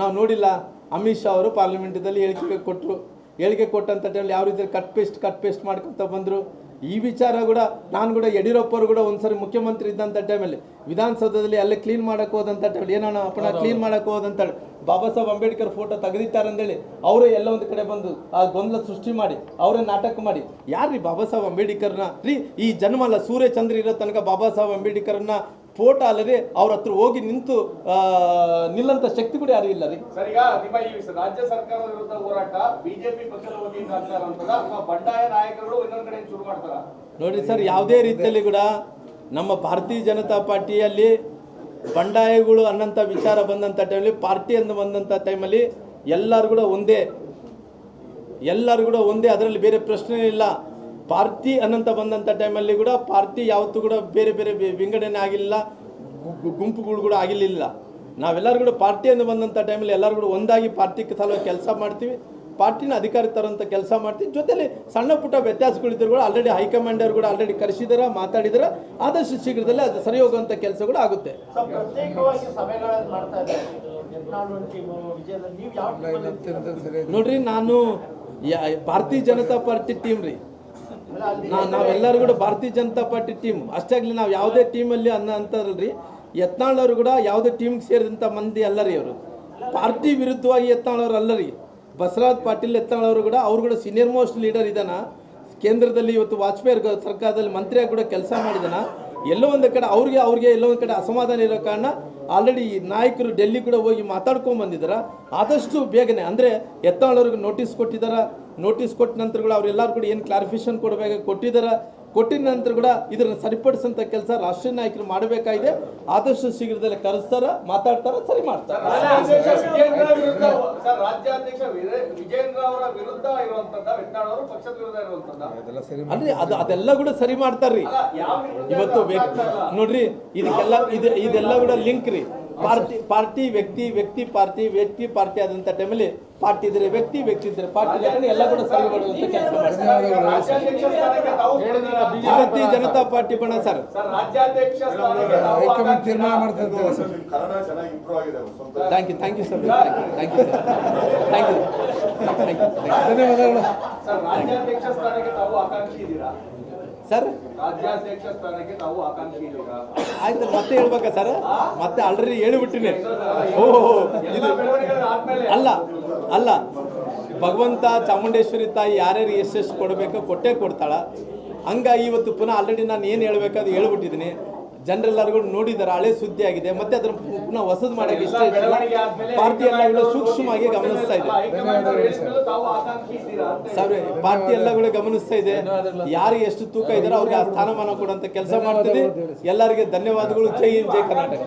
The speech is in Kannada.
ನಾವು ನೋಡಿಲ್ಲ ಅಮಿತ್ ಶಾ ಅವರು ಪಾರ್ಲಿಮೆಂಟದಲ್ಲಿ ಹೇಳಿಕೆ ಕೊಟ್ಟರು ಹೇಳಿಕೆ ಕೊಟ್ಟಂಥ ಟೈಮಲ್ಲಿ ಯಾವ ರೀತಿ ಕಟ್ ಪೇಸ್ಟ್ ಕಟ್ ಪೇಸ್ಟ್ ಮಾಡ್ಕೊತ ಬಂದರು. ಈ ವಿಚಾರ ಕೂಡ ನಾನು ಕೂಡ ಯಡಿಯೂರಪ್ಪ ಅವರು ಕೂಡ ಒಂದ್ಸರಿ ಮುಖ್ಯಮಂತ್ರಿ ಇದ್ದಂಥ ಟೈಮಲ್ಲಿ ವಿಧಾನಸೌಧದಲ್ಲಿ ಅಲ್ಲೇ ಕ್ಲೀನ್ ಮಾಡೋಕೆ ಹೋದಂಥ ಟೈಮಲ್ಲಿ ಏನೋ ಅಪ್ಪನ ಕ್ಲೀನ್ ಮಾಡಕ್ಕೆ ಹೋದಂತ ಬಾಬಾ ಸಾಹೇಬ್ ಅಂಬೇಡ್ಕರ್ ಫೋಟೋ ತೆಗೆದಿದ್ದಾರೆ ಅಂತೇಳಿ ಅವರೇ ಎಲ್ಲ ಒಂದು ಕಡೆ ಬಂದು ಆ ಗೊಂದಲ ಸೃಷ್ಟಿ ಮಾಡಿ ಅವರೇ ನಾಟಕ ಮಾಡಿ. ಯಾರ್ರೀ ಬಾಬಾ ಸಾಹೇಬ್ ಅಂಬೇಡ್ಕರ್ನ? ರೀ ಈ ಜನ್ಮಲ್ಲ ಸೂರ್ಯಚಂದ್ರ ಸೂರ್ಯ ಚಂದ್ರ ಇರೋ ತನಕ ಬಾಬಾ ಸಾಹೇಬ್ ಅಂಬೇಡ್ಕರ್ನ ಫೋಟೋ ಅಲ್ಲದೆ ಅವ್ರ ಹತ್ರ ಹೋಗಿ ನಿಂತು ನಿಲ್ಲಂತ ಶಕ್ತಿ ಕೂಡ ಯಾರು ಇಲ್ಲ ರೀ. ಸರಿ ಈಗ ನಿಮ್ಮ ಈ ರಾಜ್ಯ ಸರ್ಕಾರದ ವಿರುದ್ಧ ಹೋರಾಟ ಬಿಜೆಪಿ ಪಕ್ಷದ ವತಿಯಿಂದ ಅಥವಾ ಬಂಡಾಯ ನಾಯಕರು ಇನ್ನೊಂದು ಕಡೆ ಶುರು ಮಾಡ್ತಾರ. ನೋಡಿ ಸರ್ ಯಾವುದೇ ರೀತಿಯಲ್ಲಿ ಕೂಡ ನಮ್ಮ ಭಾರತೀಯ ಜನತಾ ಪಾರ್ಟಿಯಲ್ಲಿ ಬಂಡಾಯಗಳು ಅನ್ನಂಥ ವಿಚಾರ ಬಂದಂಥ ಟೈಮಲ್ಲಿ ಪಾರ್ಟಿ ಅಂತ ಬಂದಂಥ ಟೈಮಲ್ಲಿ ಎಲ್ಲರೂ ಕೂಡ ಒಂದೇ ಎಲ್ಲರೂ ಕೂಡ ಒಂದೇ ಅದರಲ್ಲಿ ಬೇರೆ ಪ್ರಶ್ನೆ ಇಲ್ಲ. ಪಾರ್ಟಿ ಅನ್ನಂತ ಬಂದಂಥ ಟೈಮಲ್ಲಿ ಕೂಡ ಪಾರ್ಟಿ ಯಾವತ್ತೂ ಕೂಡ ಬೇರೆ ಬೇರೆ ವಿಂಗಡಣೆ ಆಗಿಲ್ಲ ಗುಂಪುಗಳು ಕೂಡ ಆಗಿರಲಿಲ್ಲ. ನಾವೆಲ್ಲರೂ ಕೂಡ ಪಾರ್ಟಿ ಅಂತ ಬಂದಂಥ ಟೈಮಲ್ಲಿ ಎಲ್ಲರೂ ಕೂಡ ಒಂದಾಗಿ ಪಾರ್ಟಿ ಸಲುವಾಗಿ ಕೆಲಸ ಮಾಡ್ತೀವಿ. ಪಾರ್ಟಿನ ಅಧಿಕಾರಿ ತರೋಂಥ ಕೆಲಸ ಮಾಡ್ತೀವಿ. ಜೊತೆಲಿ ಸಣ್ಣ ಪುಟ್ಟ ವ್ಯತ್ಯಾಸಗಳಿದ್ರು ಕೂಡ ಆಲ್ರೆಡಿ ಹೈಕಮಾಂಡ್ ಅವರು ಕೂಡ ಆಲ್ರೆಡಿ ಕರೆಸಿದಾರ ಮಾತಾಡಿದಾರೆ. ಆದಷ್ಟು ಶೀಘ್ರದಲ್ಲೇ ಅದು ಸರಿ ಹೋಗುವಂಥ ಕೆಲಸ ಕೂಡ ಆಗುತ್ತೆ? ನೋಡ್ರಿ ನಾನು ಯಾ- ಭಾರತೀಯ ಜನತಾ ಪಾರ್ಟಿ ಟೀಮ್ ರೀ. ನಾವೆಲ್ಲರೂ ಕೂಡ ಭಾರತೀಯ ಜನತಾ ಪಾರ್ಟಿ ಟೀಮ್. ಅಷ್ಟೇ ಆಗಲಿ ನಾವು ಯಾವುದೇ ಟೀಮಲ್ಲಿ ಅನ್ನ ಅಂತಾರಲ್ರಿ. ಯತ್ನಾಳ್ ಕೂಡ ಯಾವುದೇ ಟೀಮ್ಗೆ ಸೇರಿದಂಥ ಮಂದಿ ಅಲ್ಲರಿ ಅವರು ಪಾರ್ಟಿ ವಿರುದ್ಧವಾಗಿ ಯತ್ನಾಳ್ ಅಲ್ಲರಿ. ಅಲ್ಲ ಬಸವರಾಜ್ ಪಾಟೀಲ್ ಯತ್ನಾಳ್ ಅವರು ಕೂಡ, ಅವ್ರು ಕೂಡ ಸೀನಿಯರ್ ಮೋಸ್ಟ್ ಲೀಡರ್ ಇದ್ದಾನ ಕೇಂದ್ರದಲ್ಲಿ ಇವತ್ತು ವಾಜಪೇಯಿ ಸರ್ಕಾರದಲ್ಲಿ ಮಂತ್ರಿಯಾಗಿ ಕೂಡ ಕೆಲಸ ಮಾಡಿದಾನ. ಎಲ್ಲೋ ಒಂದು ಕಡೆ ಅವ್ರಿಗೆ ಅವ್ರಿಗೆ ಎಲ್ಲೋ ಒಂದು ಕಡೆ ಅಸಮಾಧಾನ ಇರೋ ಕಾರಣ ಆಲ್ರೆಡಿ ನಾಯಕರು ಡೆಲ್ಲಿ ಕೂಡ ಹೋಗಿ ಮಾತಾಡ್ಕೊಂಡ್ ಬಂದಿದ್ದಾರೆ ಆದಷ್ಟು ಬೇಗನೆ, ಅಂದರೆ ಎತ್ತಾಳವ್ರಿಗೆ ನೋಟಿಸ್ ಕೊಟ್ಟಿದ್ದಾರೆ ನೋಟಿಸ್ ಕೊಟ್ಟ ನಂತರ ಕೂಡ ಅವರೆಲ್ಲರೂ ಕೂಡ ಏನು ಕ್ಲಾರಿಫಿಕೇಶನ್ ಕೊಡಬೇಕು ಕೊಟ್ಟಿದ್ದಾರೆ ಕೊಟ್ಟಿದ ನಂತರ ಕೂಡ ಇದನ್ನು ಸರಿಪಡಿಸುವಂಥ ಕೆಲಸ ರಾಷ್ಟ್ರೀಯ ನಾಯಕರು ಮಾಡಬೇಕಾಗಿದೆ. ಆದಷ್ಟು ಶೀಘ್ರದಲ್ಲಿ ಕರೆಸ್ತಾರ ಮಾತಾಡ್ತಾರ ಸರಿ ಮಾಡ್ತಾರೆ. ರಾಜ್ಯಾಧ್ಯಕ್ಷ ವಿಜೇಂದ್ರ ವಿರುದ್ಧ ಸರ್ ರಾಜ್ಯಾಧ್ಯಕ್ಷ ವಿಜೇಂದ್ರ ಅವರ ವಿರುದ್ಧ ಇರುವಂತದ್ದ ವಿಜ್ಞಾನ ಅವರು ಪಕ್ಷದ ವಿರುದ್ಧ ಇರುವಂತದ್ದ? ಅಂದ್ರೆ ಅದು ಅದೆಲ್ಲ ಕೂಡ ಸರಿ ಮಾಡ್ತಾರ್ರಿ. ಇವತ್ತು ನೋಡ್ರಿ ಇದಕ್ಕೆಲ್ಲ ಇದು ಇದೆಲ್ಲ ಕೂಡ ಲಿಂಕ್ ರೀ. ಪಾರ್ಟಿ ಪಾರ್ಟಿ ವ್ಯಕ್ತಿ ವ್ಯಕ್ತಿ ಪಾರ್ಟಿ ವ್ಯಕ್ತಿ ಪಾರ್ಟಿ ಆದಂತ ಟೈಮಲ್ಲಿ ಪಾರ್ಟಿ ಇದ್ರೆ ವ್ಯಕ್ತಿ ವ್ಯಕ್ತಿ ಇದ್ರೆ ಪಾರ್ಟಿ. ಎಲ್ಲ ಕೂಡ ಸರಿ ಮಾಡುವಂತ ಕೆಲಸ ಮಾಡ್ತಾರೆ. ರಾಜ್ಯಾಧ್ಯಕ್ಷ ಸ್ಥಾನಕ್ಕೆ ತಾವು ಸ್ಪರ್ಧಿಸಿದ್ದೀರಾ? ಭಾರತೀಯ ಜನತಾ ಪಾರ್ಟಿ ಬಣ ಸರ್. ಹೈಕಮಾಂಡ್ ತೀರ್ಮಾನ ಮಾಡ್ತಾ ಸರ್. ಕನ್ನಡ ಚೆನ್ನಾಗಿ ಇಂಪ್ರೂವ್ ಆಗಿದೆ ಸ್ವಲ್ಪ. Thank you thank you sir thank you sir thank you ಧನ್ಯವಾದಗಳು. ಸರ್ ರಾಜ್ಯಾಧ್ಯಕ್ಷ ಸ್ಥಾನಕ್ಕೆ ತಾವು ಆಕಾಂಕ್ಷಿ ಇದ್ದೀರಾ ಸರ್ ರಾಜ್ಯಾಧ್ಯಕ್ಷ ಸ್ಥಾನಕ್ಕೆ ತಾವು ಆಕಾಂಕ್ಷಿ ಇದ್ದೀರಾ ಆಯ್ತು ಮತ್ತೆ ಹೇಳ್ಬೇಕಾ ಸರ್ ಮತ್ತೆ ಆಲ್ರೆಡಿ ಹೇಳಿಬಿಟ್ಟಿನಿ. ಓಹೋ ಇದು ಅಲ್ಲ ಅಲ್ಲ, ಭಗವಂತ ಚಾಮುಂಡೇಶ್ವರಿ ತಾಯಿ ಯಾರ್ಯಾರು ಎಷ್ಟೆಷ್ಟು ಕೊಡಬೇಕೋ ಕೊಟ್ಟೇ ಕೊಡ್ತಾಳ. ಹಂಗ ಇವತ್ತು ಪುನಃ ಆಲ್ರೆಡಿ ನಾನು ಏನು ಹೇಳ್ಬೇಕಾದು ಹೇಳ್ಬಿಟ್ಟಿದ್ದೀನಿ ಜನರೆಲ್ಲರಿಗೂ ನೋಡಿದ್ದಾರೆ ಹಳೆ ಸುದ್ದಿ ಆಗಿದೆ. ಮತ್ತೆ ಪು- ಪುನಃ ಹೊಸದು ಮಾಡೋಕೆ ಇಷ್ಟ ಎಲ್ಲ ಪಾರ್ಟಿ ಎಲ್ಲಗಳು ಸೂಕ್ಷ್ಮವಾಗಿ ಗಮನಿಸ್ತಾ ಇದೆ. ಸರಿ ಇದ್ದೀರಾ ಪಾರ್ಟಿ ಎಲ್ಲಗಳು ಗಮನಿಸ್ತಾ ಇದೆ. ಯಾರು ಎಷ್ಟು ತೂಕ ಇದಾರೋ ಅವ್ರಿಗೆ ಆ ಸ್ಥಾನಮಾನ ಕೊಡುವಂತ ಕೆಲಸ ಮಾಡ್ತಿದೆ ಎಲ್ಲರಿಗೆ ಧನ್ಯವಾದಗಳು. ಜೈ ಹಿಂದ್, ಜೈ ಕರ್ನಾಟಕ.